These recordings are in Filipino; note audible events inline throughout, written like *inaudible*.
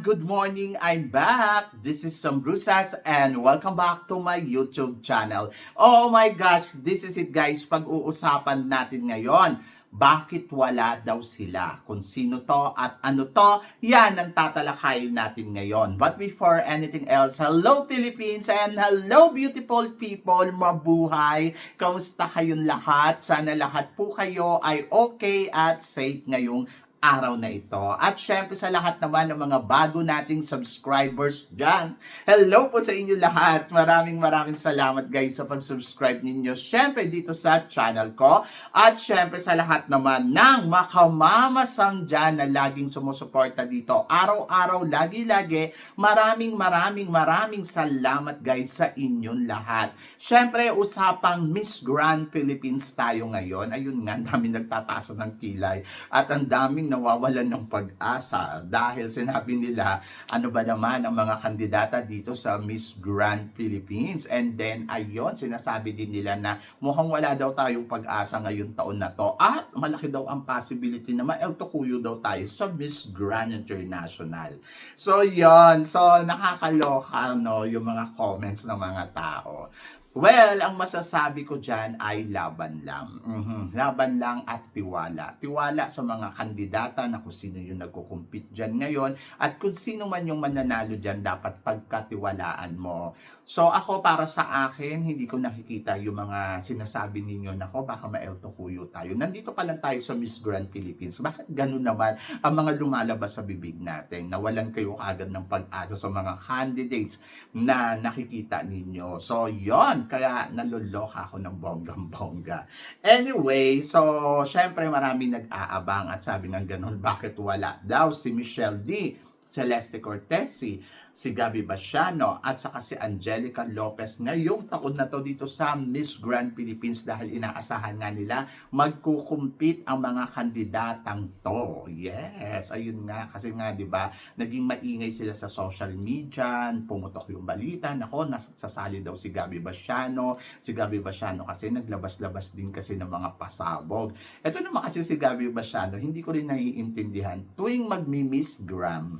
Good morning! I'm back! This is Sam Brusas and welcome back to my YouTube channel. Oh my gosh! This is it guys! Pag-uusapan natin ngayon, bakit wala daw sila? Kung sino to at ano to, yan ang tatalakayin natin ngayon. But before anything else, hello Philippines and hello beautiful people! Mabuhay! Kamusta kayong lahat? Sana lahat po kayo ay okay at safe ngayong araw na ito. At syempre sa lahat naman ng mga bago nating subscribers dyan. Hello po sa inyo lahat. Maraming maraming salamat guys sa pag-subscribe ninyo. Syempre dito sa channel ko. At syempre sa lahat naman ng makamamasang dyan na laging sumusuporta dito. Araw-araw, lagi-lagi. Maraming maraming maraming salamat guys sa inyong lahat. Syempre usapang Miss Grand Philippines tayo ngayon. Ayun nga, ang daming nagtataas ng kilay. At ang daming nawawalan ng pag-asa dahil sinabi nila ano ba naman ang mga kandidata dito sa Miss Grand Philippines. And then ayun, sinasabi din nila na mukhang wala daw tayong pag-asa ngayong taon na to. At malaki daw ang possibility na maeltokuyo daw tayo sa Miss Grand International. So yon so nakakaloka no yung mga comments ng mga tao. Well, ang masasabi ko dyan ay laban lang. Mhm, Laban lang at tiwala. Tiwala sa mga kandidata na kung sino yung nagkukumpit dyan ngayon at kung sino man yung mananalo dyan dapat pagkatiwalaan mo. So ako para sa akin, hindi ko nakikita yung mga sinasabi ninyo na ko baka maeltokuyo tayo. Nandito pa lang tayo sa Miss Grand Philippines. Bakit ganun naman ang mga lumalabas sa bibig natin? Nawalan kayo kagad ng pag-asa sa mga candidates na nakikita ninyo. So, yon Kaya naluloka ako ng bonggang-bongga. Anyway, so, syempre marami nag-aabang at sabi ng ganun, bakit wala daw si Michelle D. Celeste Cortesi, si Gabi Basiano at saka si Angelica Lopez ngayong taon na to dito sa Miss Grand Philippines dahil inaasahan nga nila magkukumpit ang mga kandidatang to. Yes, ayun nga kasi nga 'di ba, naging maingay sila sa social media, pumutok yung balita, nako nasasali daw si Gabi Basiano. Si Gabi Basiano kasi naglabas-labas din kasi ng mga pasabog. Ito naman kasi si Gabi Basiano, hindi ko rin naiintindihan tuwing magmi-Miss Gram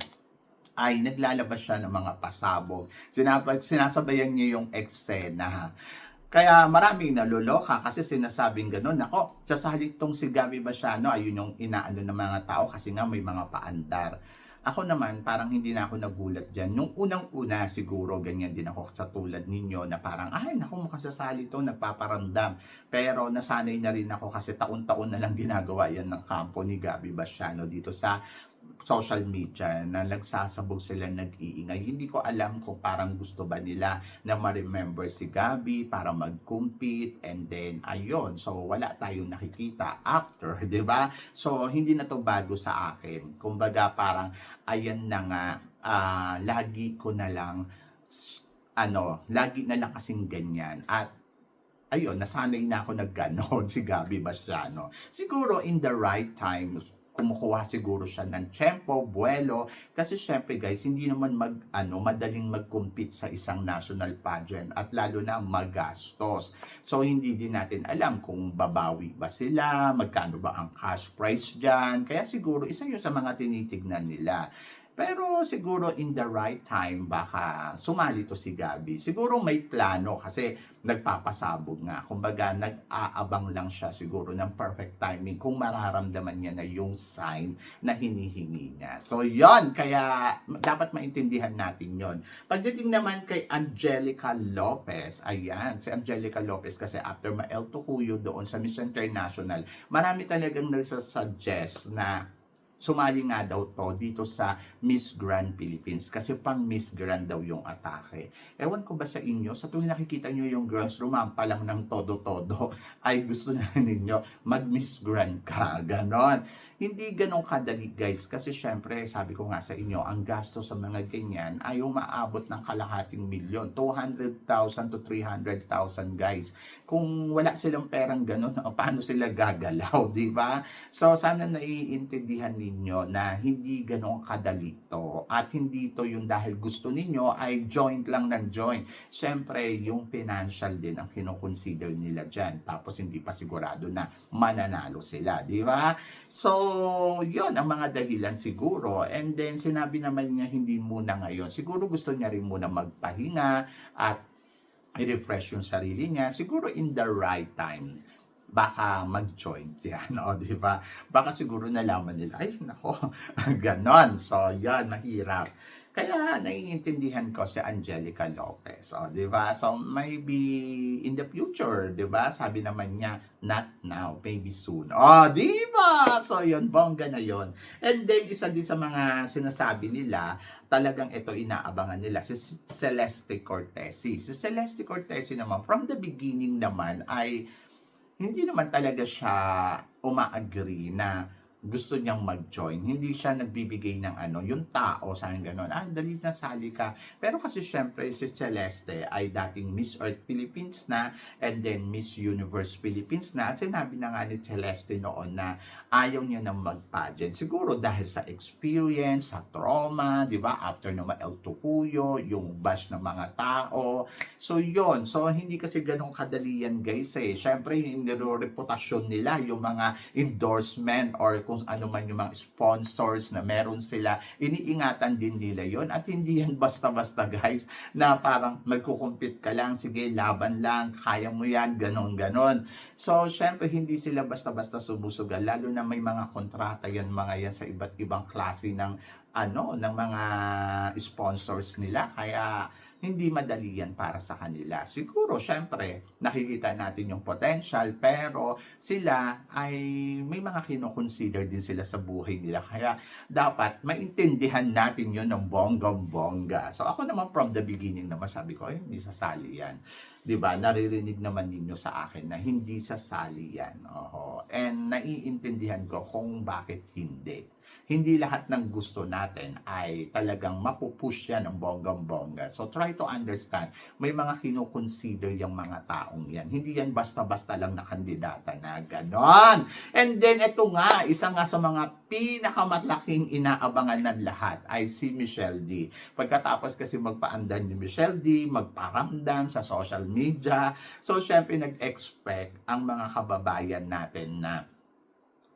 ay naglalabas siya ng mga pasabog. Sinab- sinasabayan niya yung eksena. Kaya maraming naluloka kasi sinasabing gano'n, nako, sasali tong si Gabi Basiano, ayun yung inaano ng mga tao kasi nga may mga paandar. Ako naman, parang hindi na ako nagulat dyan. Nung unang-una, siguro, ganyan din ako sa tulad ninyo na parang, ay, naku, mukhang sasali to, nagpaparamdam. Pero nasanay na rin ako kasi taon-taon na lang ginagawa yan ng kampo ni Gabi Basiano dito sa social media na nagsasabog sila nag-iingay. Hindi ko alam kung parang gusto ba nila na ma-remember si Gabi para mag-compete and then ayun. So wala tayong nakikita after, *laughs* 'di ba? So hindi na to bago sa akin. Kumbaga parang ayan na nga ah, lagi ko na lang ano, lagi na lang kasing ganyan. At ayun, nasanay na ako nagganon *laughs* si Gabi Basiano. Siguro in the right time, kumukuha siguro siya ng tempo, buwelo, kasi syempre guys, hindi naman mag, ano, madaling mag-compete sa isang national pageant at lalo na magastos. So, hindi din natin alam kung babawi ba sila, magkano ba ang cash price dyan, kaya siguro isa yun sa mga tinitignan nila. Pero siguro in the right time, baka sumali to si Gabi. Siguro may plano kasi nagpapasabog nga. Kumbaga, nag-aabang lang siya siguro ng perfect timing kung mararamdaman niya na yung sign na hinihingi niya. So, yon Kaya, dapat maintindihan natin yon Pagdating naman kay Angelica Lopez, ayan, si Angelica Lopez kasi after ma-El Tucuyo doon sa Miss International, marami talagang nagsasuggest na sumali nga daw to dito sa Miss Grand Philippines kasi pang Miss Grand daw yung atake. Ewan ko ba sa inyo, sa tuwing nakikita nyo yung girls rumampa lang ng todo-todo, ay gusto na ninyo mag-Miss Grand ka, ganon. Hindi ganon kadali guys kasi syempre sabi ko nga sa inyo, ang gasto sa mga ganyan ay umaabot ng kalahating milyon, 200,000 to 300,000 guys. Kung wala silang perang ganon, *laughs* paano sila gagalaw, di ba? So sana naiintindihan ninyo na hindi ganong kadali to at hindi to yung dahil gusto ninyo ay joint lang ng joint. Siyempre, yung financial din ang kinoconsider nila dyan. Tapos hindi pa sigurado na mananalo sila, di ba? So, yun ang mga dahilan siguro. And then, sinabi naman niya hindi muna ngayon. Siguro gusto niya rin muna magpahinga at i-refresh yung sarili niya. Siguro in the right time baka mag-join yan, *laughs* o, di ba? Baka siguro nalaman nila, ay, nako, *laughs* ganon. So, yan, mahirap. Kaya naiintindihan ko si Angelica Lopez, o, di ba? So, maybe in the future, di ba? Sabi naman niya, not now, maybe soon. O, di ba? So, yun, bongga na yun. And then, isa din sa mga sinasabi nila, talagang ito inaabangan nila, si Celeste Cortesi. Si Celeste Cortesi naman, from the beginning naman, ay hindi naman talaga siya umaagree na gusto niyang mag-join. Hindi siya nagbibigay ng ano, yung tao, sa akin gano'n, ah, dali na sali ka. Pero kasi syempre, si Celeste ay dating Miss Earth Philippines na, and then Miss Universe Philippines na. At sinabi na nga ni Celeste noon na ayaw niya nang mag-pageant. Siguro dahil sa experience, sa trauma, di ba? After naman El Tucuyo, yung bash ng mga tao. So, yon So, hindi kasi ganun kadali yan, guys, eh. Syempre, yung reputasyon nila, yung mga endorsement or kung ano man yung mga sponsors na meron sila, iniingatan din nila yon At hindi yan *laughs* basta-basta, guys, na parang magkukumpit ka lang, sige, laban lang, kaya mo yan, ganon, ganon. So, syempre, hindi sila basta-basta sumusugal, lalo na may mga kontrata yan, mga yan sa iba't ibang klase ng ano, ng mga sponsors nila. Kaya, hindi madali yan para sa kanila. Siguro, syempre, nakikita natin yung potential, pero sila ay may mga kinoconsider din sila sa buhay nila. Kaya dapat maintindihan natin yun ng bonggang-bongga. So ako naman from the beginning naman sabi ko, ay, hindi sasali yan. 'di ba? Naririnig naman ninyo sa akin na hindi sasali yan. Oho. And naiintindihan ko kung bakit hindi. Hindi lahat ng gusto natin ay talagang mapupush yan ng bonggang-bongga. So try to understand. May mga kinoconsider yung mga taong yan. Hindi yan basta-basta lang na kandidata na ganon. And then ito nga, isa nga sa mga pinakamalaking inaabangan ng lahat ay si Michelle D. Pagkatapos kasi magpaandar ni Michelle D, magparamdam sa social media. So syempre nag-expect ang mga kababayan natin na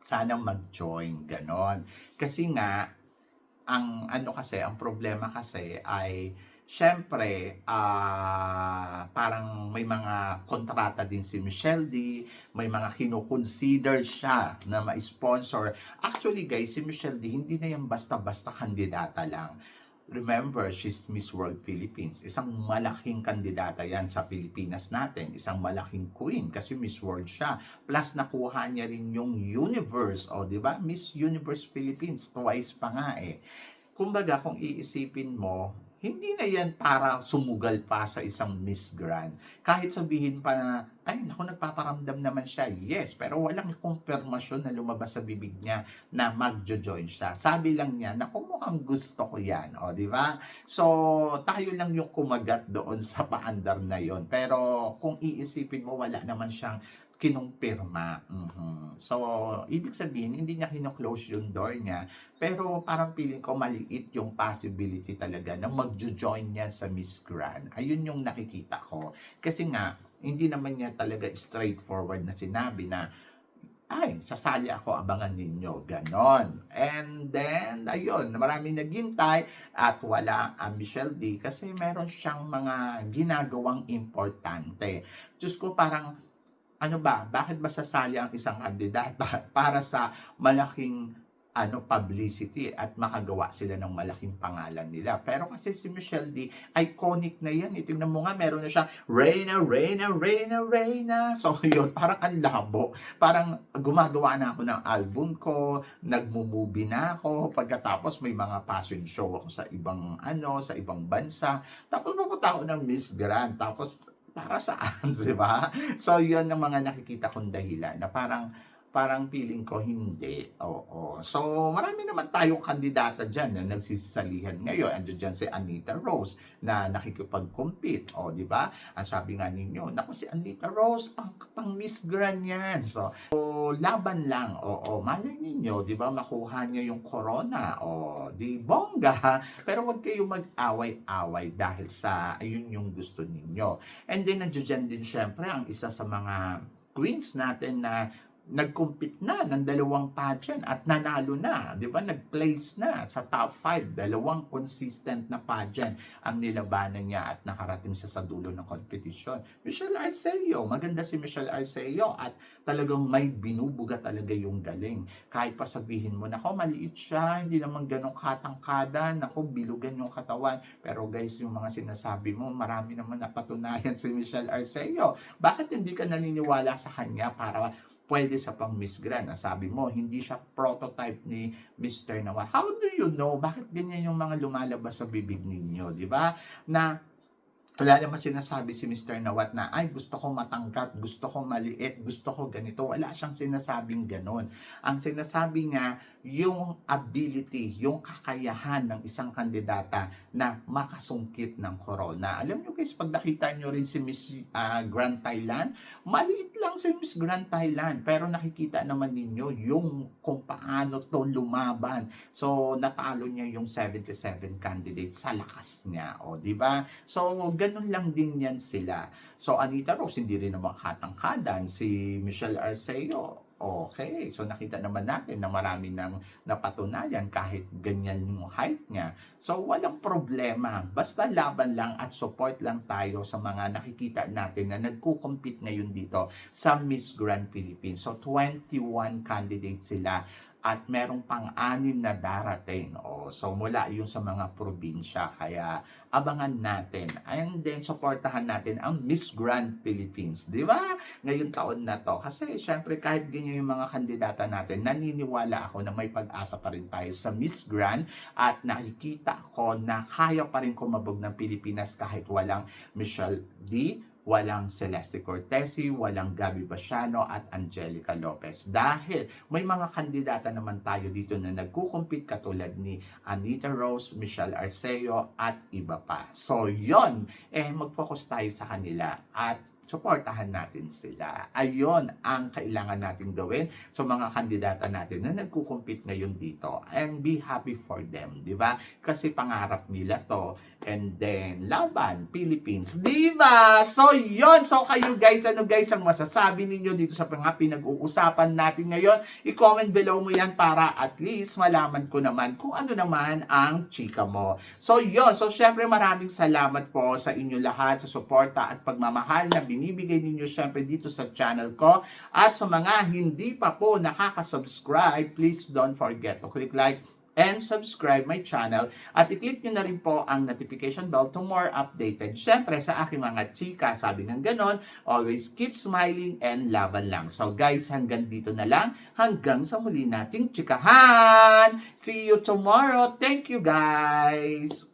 sana mag-join, ganon. Kasi nga, ang ano kasi, ang problema kasi ay, syempre, ah parang may mga kontrata din si Michelle D, may mga kinoconsider siya na ma-sponsor. Actually guys, si Michelle D, hindi na yan basta-basta kandidata lang. Remember, she's Miss World Philippines. Isang malaking kandidata yan sa Pilipinas natin. Isang malaking queen kasi Miss World siya. Plus, nakuha niya rin yung universe. O, di ba? Miss Universe Philippines. Twice pa nga eh. Kumbaga, kung iisipin mo, hindi na yan para sumugal pa sa isang Miss Grand. Kahit sabihin pa na, ay, naku, nagpaparamdam naman siya. Yes, pero walang kumpirmasyon na lumabas sa bibig niya na magjo-join siya. Sabi lang niya, naku, mukhang gusto ko yan. O, di ba? So, tayo lang yung kumagat doon sa paandar na yon Pero, kung iisipin mo, wala naman siyang kinumpirma. Mhm. So, ibig sabihin, hindi niya kino-close yung door niya. Pero parang feeling ko maliit yung possibility talaga na magjo-join niya sa Miss Grand. Ayun yung nakikita ko. Kasi nga, hindi naman niya talaga straightforward na sinabi na ay, sasali ako, abangan ninyo. Ganon. And then, ayun, maraming naghintay at wala ang Michelle D kasi meron siyang mga ginagawang importante. Diyos ko, parang ano ba, bakit ba sasali ang isang kandidata *laughs* para sa malaking ano publicity at makagawa sila ng malaking pangalan nila. Pero kasi si Michelle D, iconic na yan. Itingnan mo nga, meron na siya, Reina, Reina, Reina, Reina. *laughs* So yun, parang ang labo. Parang gumagawa na ako ng album ko, nagmumovie na ako, pagkatapos may mga fashion show ako sa ibang ano, sa ibang bansa. Tapos pupunta ako ng Miss Grand. Tapos para saan, *laughs* di ba? So, yun ang mga nakikita kong dahilan na parang parang feeling ko hindi. Oo. So, marami naman tayong kandidata dyan na nagsisalihan ngayon. Andiyan dyan si Anita Rose na nakikipag-compete. O, di ba? Ang sabi nga ninyo, naku si Anita Rose, pang, pang Miss Grand yan. So, so, laban lang. Oo, malay ninyo, di ba? Makuha niyo yung corona. O, di bongga. Pero wag kayo mag-away-away dahil sa ayun yung gusto ninyo. And then, nandiyan din syempre ang isa sa mga queens natin na nag-compete na ng dalawang pageant at nanalo na, 'di ba? Nag-place na sa top 5, dalawang consistent na pageant ang nilabanan niya at nakarating siya sa dulo ng competition. Michelle Arceo, maganda si Michelle Arceo at talagang may binubuga talaga yung galing. Kahit pa sabihin mo, nako maliit siya, hindi naman ganong katangkada, nako bilugan yung katawan. Pero guys, yung mga sinasabi mo, marami naman napatunayan *laughs* si Michelle Arceo. Bakit hindi ka naniniwala sa kanya para pwede sa pang Miss Grand. Ang Sabi mo, hindi siya prototype ni Mr. Nawa. How do you know? Bakit ganyan yung mga lumalabas sa bibig ninyo? Di ba? Na wala naman sinasabi si Mr. Nawat na, ay, gusto ko matangkat, gusto ko maliit, gusto ko ganito. Wala siyang sinasabing ganon. Ang sinasabi nga, yung ability, yung kakayahan ng isang kandidata na makasungkit ng corona. Alam nyo guys, pag nakita nyo rin si Miss ah, Grand Thailand, maliit lang si Miss Grand Thailand, pero nakikita naman ninyo yung kung paano to lumaban. So, natalo niya yung 77 candidates sa lakas niya. O, di ba? So, ganun lang din yan sila. So, Anita Rose, hindi rin naman katangkadan. Si Michelle Arceo, okay. So, nakita naman natin na marami nang napatunayan kahit ganyan yung height niya. So, walang problema. Basta laban lang at support lang tayo sa mga nakikita natin na nagko-compete ngayon dito sa Miss Grand Philippines. So, 21 candidates sila at merong pang-anim na darating. O, so mula yung sa mga probinsya. Kaya abangan natin. And then, supportahan natin ang Miss Grand Philippines. Di ba? Ngayong taon na to. Kasi, syempre, kahit ganyan yung mga kandidata natin, naniniwala ako na may pag-asa pa rin tayo sa Miss Grand at nakikita ko na kaya pa rin kumabog ng Pilipinas kahit walang Michelle D walang Celeste Cortesi, walang Gabi Basiano at Angelica Lopez. Dahil may mga kandidata naman tayo dito na nagkukumpit katulad ni Anita Rose, Michelle Arceo at iba pa. So yon eh mag-focus tayo sa kanila at supportahan natin sila. Ayon ang kailangan natin gawin sa mga kandidata natin na nagkukumpit ngayon dito. And be happy for them, di ba? Kasi pangarap nila to. And then, laban, Philippines, di ba? So, yon So, kayo guys, ano guys ang masasabi ninyo dito sa mga pinag-uusapan natin ngayon? I-comment below mo yan para at least malaman ko naman kung ano naman ang chika mo. So, yon So, syempre maraming salamat po sa inyo lahat sa suporta at pagmamahal na binibigay ninyo syempre dito sa channel ko. At sa mga hindi pa po nakaka-subscribe, please don't forget to click like and subscribe my channel at i-click nyo na rin po ang notification bell to more updated. Siyempre, sa aking mga chika, sabi ng ganon, always keep smiling and laban lang. So guys, hanggang dito na lang. Hanggang sa muli nating chikahan! See you tomorrow! Thank you guys!